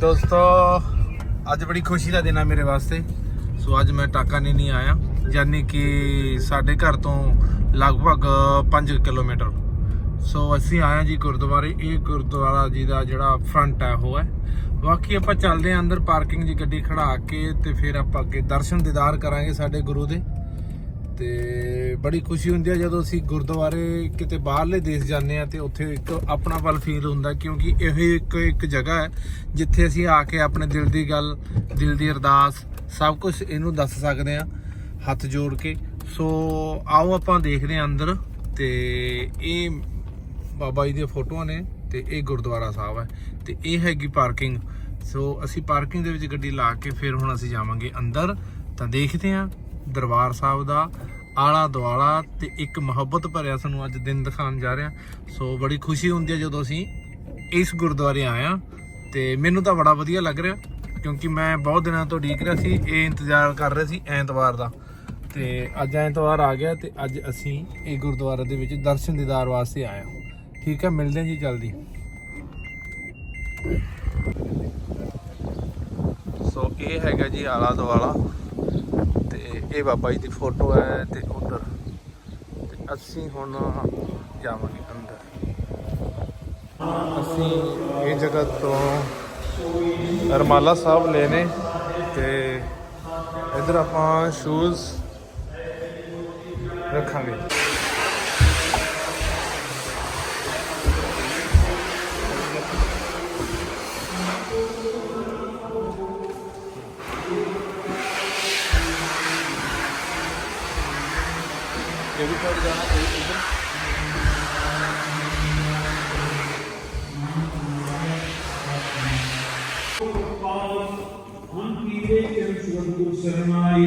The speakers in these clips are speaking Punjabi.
ਦੋਸਤੋ, ਅੱਜ ਬੜੀ ਖੁਸ਼ੀ ਦਾ ਦਿਨ ਆ ਮੇਰੇ ਵਾਸਤੇ। ਸੋ ਅੱਜ ਮੈਂ ਟਾਕਾ ਨਹੀਂ ਨਹੀਂ ਆਇਆ, ਯਾਨੀ ਕਿ ਸਾਡੇ ਘਰ ਤੋਂ ਲਗਭਗ 5 ਕਿਲੋਮੀਟਰ। ਸੋ ਅਸੀਂ ਆਏ ਹਾਂ ਜੀ ਗੁਰਦੁਆਰੇ, ਇਹ ਗੁਰਦੁਆਰਾ ਜੀ ਦਾ ਜਿਹੜਾ ਫਰੰਟ ਹੈ ਉਹ ਹੈ। ਬਾਕੀ ਆਪਾਂ ਚੱਲਦੇ ਹਾਂ ਅੰਦਰ ਪਾਰਕਿੰਗ ਦੀ ਗੱਡੀ ਖੜਾ ਕੇ ਤੇ ਫਿਰ ਆਪਾਂ ਅੱਗੇ ਦਰਸ਼ਨ ਦੀਦਾਰ ਕਰਾਂਗੇ ਸਾਡੇ ਗੁਰੂ ਦੇ। ਤੇ ਬੜੀ ਖੁਸ਼ੀ ਹੁੰਦੀ ਹੈ ਜਦੋਂ ਅਸੀਂ ਗੁਰਦੁਆਰੇ ਕਿਤੇ ਬਾਹਰਲੇ ਦੇਸ਼ ਜਾਂਦੇ ਆ ਤੇ ਉੱਥੇ ਇੱਕ ਆਪਣਾ ਪਲ ਫੀਲ ਹੁੰਦਾ ਕਿਉਂਕਿ ਇਹ ਇੱਕ ਇੱਕ ਜਗ੍ਹਾ ਹੈ ਜਿੱਥੇ ਅਸੀਂ ਆ ਕੇ ਆਪਣੇ ਦਿਲ ਦੀ ਗੱਲ, ਦਿਲ ਦੀ ਅਰਦਾਸ ਸਭ ਕੁਝ ਇਹਨੂੰ ਦੱਸ ਸਕਦੇ ਆ, ਹੱਥ ਜੋੜ ਕੇ। ਸੋ ਆਓ ਆਪਾਂ ਦੇਖਦੇ ਹਾਂ ਅੰਦਰ ਤੇ ਇਹ ਬਾਬਾ ਜੀ ਦੀਆਂ ਫੋਟੋਆਂ ਨੇ ਤੇ ਇਹ ਗੁਰਦੁਆਰਾ ਸਾਹਿਬ ਹੈ ਤੇ ਇਹ ਹੈਗੀ ਪਾਰਕਿੰਗ ਸੋ ਅਸੀਂ ਪਾਰਕਿੰਗ ਦੇ ਵਿੱਚ ਗੱਡੀ ਲਾ ਕੇ ਫਿਰ ਹੁਣ ਅਸੀਂ ਜਾਵਾਂਗੇ ਅੰਦਰ। ਤਾਂ ਦੇਖਦੇ ਹਾਂ ਦਰਬਾਰ ਸਾਹਿਬ ਦਾ ਆਲਾ ਦੁਆਲਾ ਤੇ ਇੱਕ ਮੁਹੱਬਤ ਭਰਿਆ ਸਾਨੂੰ ਅੱਜ ਦਿਨ ਦਿਖਾਉਣ ਜਾ ਰਹੇ ਹਾਂ। ਸੋ ਬੜੀ ਖੁਸ਼ੀ ਹੁੰਦੀ ਹੈ ਜਦੋਂ ਅਸੀਂ ਇਸ ਗੁਰਦੁਆਰੇ ਆਏ ਹਾਂ ਤੇ ਮੈਨੂੰ ਤਾਂ ਬੜਾ ਵਧੀਆ ਲੱਗ ਰਿਹਾ ਕਿਉਂਕਿ ਮੈਂ ਬਹੁਤ ਦਿਨਾਂ ਤੋਂ ਉਡੀਕ ਰਿਹਾ ਸੀ, ਇਹ ਇੰਤਜ਼ਾਰ ਕਰ ਰਿਹਾ ਸੀ ਐਤਵਾਰ ਦਾ। ਤੇ ਅੱਜ ਐਤਵਾਰ ਆ ਗਿਆ ਤੇ ਅੱਜ ਅਸੀਂ ਇਹ ਗੁਰਦੁਆਰੇ ਦੇ ਵਿੱਚ ਦਰਸ਼ਨ ਦੀਦਾਰ ਵਾਸਤੇ ਆਏ ਹਾਂ। ਠੀਕ ਹੈ, ਮਿਲਦੇ ਹਾਂ ਜੀ ਜਲਦੀ। ਸੋ ਇਹ ਹੈਗਾ ਜੀ ਆਲਾ ਦੁਆਲਾ ਤੇ ਇਹ ਬਾਬਾ ਜੀ ਦੀ ਫੋਟੋ ਹੈ ਤੇ ਉਧਰ। ਤੇ ਅਸੀਂ ਹੁਣ ਜਾਵਾਂਗੇ ਅੰਦਰ। ਅਸੀਂ ਇਹ ਜਗ੍ਹਾ ਤੋਂ ਰਮਾਲਾ ਸਾਹਿਬ ਲੈਨੇ ਤੇ ਇਧਰ ਆਪਾਂ ਸ਼ੂਜ਼ ਰੱਖਾਂਗੇ। ਇਹ ਵੀ ਜਾਣਾ ਇਹ ਇਧਰ? ਹਮ ਕੀਰੇ ਕੇ ਸੁਰਗੁਰ ਸਰਨਾਈ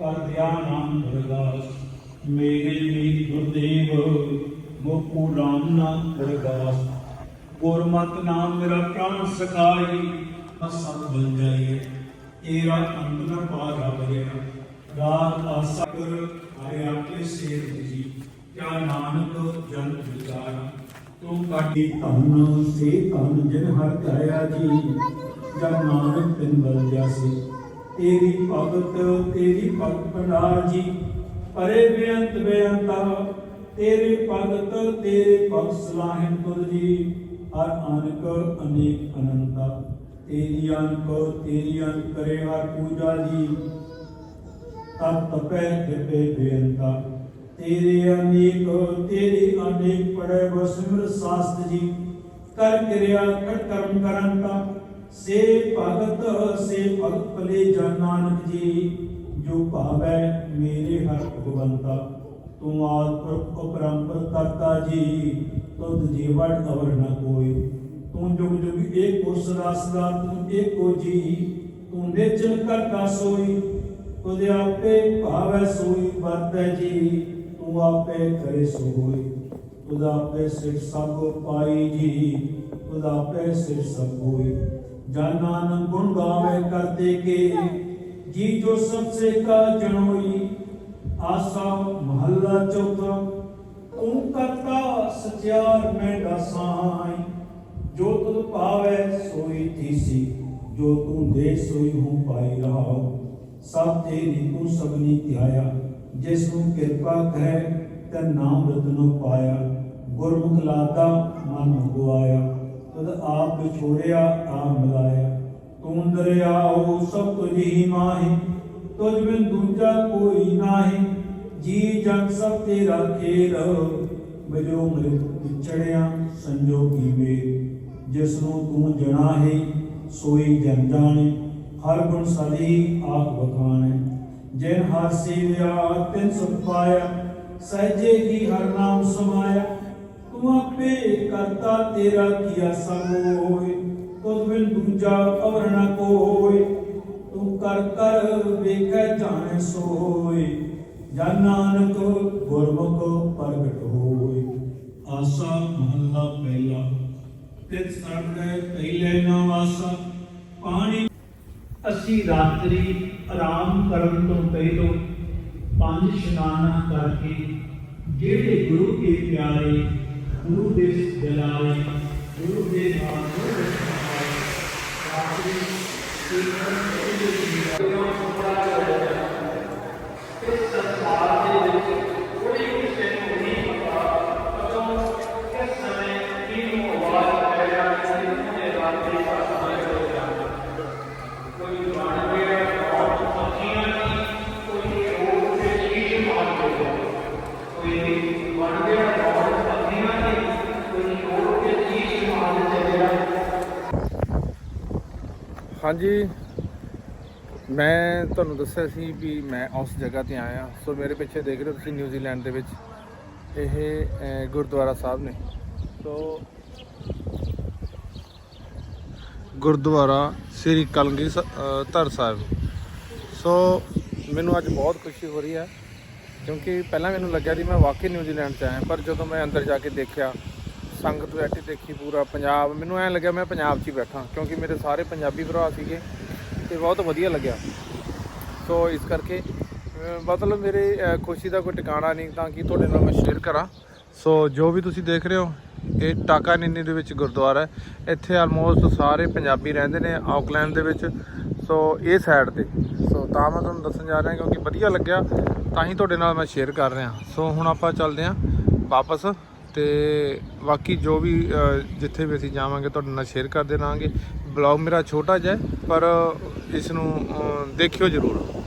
ਪਰ ਧਿਆਨ ਅਰਦਾਸ ਮੇਰੇ ਮੀਤ ਗੁਰਦੇਵ ਗੋਪੂ ਰਾਮ ਨਾਮ ਅਰਦਾਸ ਗੁਰਮਤਿ ਨਾਮ ਮੇਰਾ ਪ੍ਰਾਨ ਸਖਾਈ ਅਸਤ ਬਨ ਜਾਈਏ। ਤੇਰਾ ਅੰਤ ਨ ਪਾਰਾ ਬਰੇ ਰਾਤ ਆਸਾ ਕਰ ਆਏ ਆਪੇ ਸੇਵ ਜੀ। ਕਿਆ ਨਾਨਕ ਜਨ ਵਿਚਾਰ। ਤੂੰ ਕਾਟੀ ਧਨ, ਸੇ ਧਨ ਜਿਨ ਹਰ ਧਾਇਆ ਜੀ। ਜਨ ਨਾਨਕ ਤਿਨ ਬਲ ਜਾਸੀ ਤੇਰੀ ਭਗਤ ਤੇਰੀ ਭਗਤ ਭੰਡਾਰ ਜੀ। ਪਰੇ ਬੇਅੰਤ ਬੇਅੰਤਾ, ਤੇਰੇ ਭਗਤ ਤੇਰੇ ਭਗਤ ਸਲਾਹਿਨ ਤੁਰ ਜੀ। ਹਰ ਅਨਕ ਅਨੇਕ ਅਨੰਤਾ। ਤੇਰੀ ਅਨਕ ਤੇਰੀ ਅਨਕ ਕਰੇ ਹਰ ਪੂਜਾ ਜੀ। ਤਤ ਤਪੈ ਤਿਪੇ ਬੇਅੰਤਾ। ਤੇਰੇ ਅਨੇਕ ਤੇਰੇ ਅਨੇਕ ਪੜੇ ਵਸਿਮਰ ਸਾਸਤ ਜੀ। ਕਰ ਕਿਰਿਆ, ਕਰ ਕਰਮ ਕਰੰਤਾ ਸੇ ਭਗਤ ਸੇ ਭਗਤ ਭਲੇ ਜਨ ਨਾਨਕ ਜੀ। ਜੋ ਭਾਵੈ ਮੇਰੇ ਹਰ ਭਗਵੰਤਾ। ਤੂੰ ਆਦ ਪੁਰਖ ਅਪਰੰਪਰ ਕਰਤਾ ਜੀ। ਤੁਧ ਜੀਵੜ ਅਵਰ ਨ ਕੋਈ। ਤੂੰ ਜੁਗ ਜੁਗ ਏਕੋ ਸਦਾ ਸਦਾ, ਤੂੰ ਏਕੋ ਜੀ। ਤੂੰ ਨਿਚਲ ਕਰਤਾ ਸੋਈ। ਤੁਧ ਆਪੇ ਭਾਵੈ ਸੋਈ ਵਰਤੈ ਜੀ, ਤੂੰ ਆਪੇ ਕਰੇ ਸੋਈ। ਤੁਧ ਆਪੇ ਸਿਰ ਸਭ ਪਾਈ ਜੀ ਤੁਧ ਆਪੇ ਸਿਰ ਸਭ ਹੋਈ। ਜਨ ਨਾਨਕ ਗੁਣ ਗਾਵੇ ਕਰਤੇ ਕੇ, ਜੀ ਜੋ ਸਭ ਸੇ ਕਾ ਜਨੋਈ ਆਸਾ ਮਹੱਲਾ ਚੌਥਾ। ਤੂੰ ਕਰਤਾ ਸਚਿਆਰ ਮੈਂ ਦਸਾਈ ਜੋ ਤੁਧ ਭਾਵੈ ਸੋਈ ਥੀਸੀ ਜੋ ਤੂੰ ਦੇ ਸੋਈ ਹੂੰ ਪਾਈ ਰਹਾਉ। ਸਭ ਤੇਰੀ ਤੂੰ ਸਭਨੀ ਧਿਆਇਆ ਜਿਸ ਨੂੰ ਕਿਰਪਾ ਕਰੈ ਤੇ ਨਾਮ ਰਤਨੋ ਪਾਇਆ। ਗੁਰਮੁਖ ਲਾਦਾ ਮਨ ਗਵਾਇਆ ਤਦ ਆਪ ਵਿਛੋੜਿਆ ਆ ਮਿਲਾਇਆ। ਤੂੰ ਦਰਿਆਓ ਸਭ ਤੁਝੀ ਮਾਹੀ, ਤੁਝ ਬਿਨ ਦੂਜਾ ਕੋਈ ਨਾਹੀ। ਜੀ ਜਨ ਸਭ ਤੇਰਾ ਖੇਲ ਬਜੋ ਮ੍ਰਿਤ ਵਿਛੜਿਆ ਸੰਜੋਗੀ ਵੇ। ਜਿਸ ਨੂੰ ਤੂੰ ਜਣਾਹੇ, ਸੋਈ ਜਨ ਜਾਣੇ। ਹਰ ਗੁਣ ਸਦੀ ਆਪ ਬਖਾਣੇ ਜਿਨ ਹਰ ਸੇਵਿਆ, ਤਿਨ ਸੁਖ ਪਾਇਆ, ਸਹਜੇ ਹੀ ਹਰ ਨਾਮ ਸਮਾਇਆ। ਤੂੰ ਆਪੇ ਕਰਤਾ ਤੇਰਾ ਕੀਆ ਸਭ ਹੋਏ। ਤੁਧ ਬਿਨ ਦੂਜਾ ਅਵਰ ਨ ਕੋਇ ਤੂੰ ਕਰ ਕਰ ਵੇਖੈ ਜਾਣੈ ਸੋਇ ਜਨ ਨਾਨਕ ਗੁਰਮੁਖ ਪ੍ਰਗਟ ਹੋਏ। ਆਸਾ ਮਹੱਲਾ ਪਹਿਲਾ। ਤਿਤ ਸਰਦੇ ਪਹਿਲੇ ਨਾ ਵਾਸਾ ਅਸੀਂ ਰਾਤਰੀ ਆਰਾਮ ਕਰਨ ਤੋਂ ਪਹਿਲੋਂ ਪੰਜ ਇਸ਼ਨਾਨਾਂ ਕਰਕੇ ਜਿਹੜੇ ਗੁਰੂ ਕੇ ਪਿਆਰੇ, ਗੁਰੂ ਦੇ ਦਿਲਾਰੇ ਗੁਰੂ ਦੇ ਨਾਲ ਗੁਰੂ ਦੇ ਸਹਾਰੇ ਹਾਂਜੀ। ਮੈਂ ਤੁਹਾਨੂੰ ਦੱਸਿਆ ਸੀ ਵੀ ਮੈਂ ਉਸ ਜਗ੍ਹਾ ਤੇ ਆਇਆ। ਸੋ ਮੇਰੇ ਪਿੱਛੇ ਦੇਖ ਰਹੇ ਹੋ ਤੁਸੀਂ ਨਿਊਜ਼ੀਲੈਂਡ ਦੇ ਵਿੱਚ। ਇਹ ਗੁਰਦੁਆਰਾ ਸਾਹਿਬ ਨੇ। ਸੋ ਗੁਰਦੁਆਰਾ ਸ੍ਰੀ ਕਲਗੀ ਧਰ ਸਾਹਿਬ। ਸੋ ਮੈਨੂੰ ਅੱਜ ਬਹੁਤ ਖੁਸ਼ੀ ਹੋ ਰਹੀ ਹੈ। ਕਿਉਂਕਿ ਪਹਿਲਾਂ ਮੈਨੂੰ ਲੱਗਿਆ ਸੀ ਮੈਂ ਵਾਕਈ ਨਿਊਜ਼ੀਲੈਂਡ 'ਚ ਆਇਆ, ਪਰ ਜਦੋਂ ਮੈਂ ਅੰਦਰ ਜਾ ਕੇ ਦੇਖਿਆ ਸੰਗਤ ਬੈਠੀ ਦੇਖੀ ਪੂਰਾ ਪੰਜਾਬ। ਮੈਨੂੰ ਐਂ ਲੱਗਿਆ ਮੈਂ ਪੰਜਾਬ 'ਚ ਹੀ ਬੈਠਾ, ਕਿਉਂਕਿ ਮੇਰੇ ਸਾਰੇ ਪੰਜਾਬੀ ਭਰਾ ਸੀਗੇ ਤੇ ਬਹੁਤ ਵਧੀਆ ਲੱਗਿਆ। ਸੋ ਇਸ ਕਰਕੇ ਮਤਲਬ ਮੇਰੇ ਖੁਸ਼ੀ ਦਾ ਕੋਈ ਟਿਕਾਣਾ ਨਹੀਂ, ਤਾਂ ਕਿ ਤੁਹਾਡੇ ਨਾਲ ਮੈਂ ਸ਼ੇਅਰ ਕਰਾਂ। ਸੋ ਜੋ ਵੀ ਤੁਸੀਂ ਦੇਖ ਰਹੇ ਹੋ, ਇਹ ਟਾਕਾ ਨਿੰਨੀ ਦੇ ਵਿੱਚ ਗੁਰਦੁਆਰਾ ਹੈ। ਇੱਥੇ ਆਲਮੋਸਟ ਸਾਰੇ ਪੰਜਾਬੀ ਰਹਿੰਦੇ ਨੇ ਆਕਲੈਂਡ ਦੇ ਵਿੱਚ। ਸੋ ਇਹ ਸਾਈਡ ਤੇ। ਸੋ ਤਾਂ ਮੈਂ ਤੁਹਾਨੂੰ ਦੱਸਣ ਜਾ ਰਿਹਾ ਕਿਉਂਕਿ ਵਧੀਆ ਲੱਗਿਆ, ਤਾਂ ਹੀ ਤੁਹਾਡੇ ਨਾਲ ਮੈਂ ਸ਼ੇਅਰ ਕਰ ਰਿਹਾ। ਸੋ ਹੁਣ ਆਪਾਂ ਚੱਲਦੇ ਹਾਂ ਵਾਪਸ। ਤੇ ਬਾਕੀ ਜੋ ਵੀ ਜਿੱਥੇ ਵੀ ਅਸੀਂ ਜਾਵਾਂਗੇ, ਤੁਹਾਡੇ ਨਾਲ ਸ਼ੇਅਰ ਕਰਦੇ ਰਹਾਂਗੇ ਬਲੌਗ ਮੇਰਾ ਛੋਟਾ ਜਿਹਾ ਪਰ ਇਸ ਨੂੰ ਦੇਖਿਓ ਜ਼ਰੂਰ।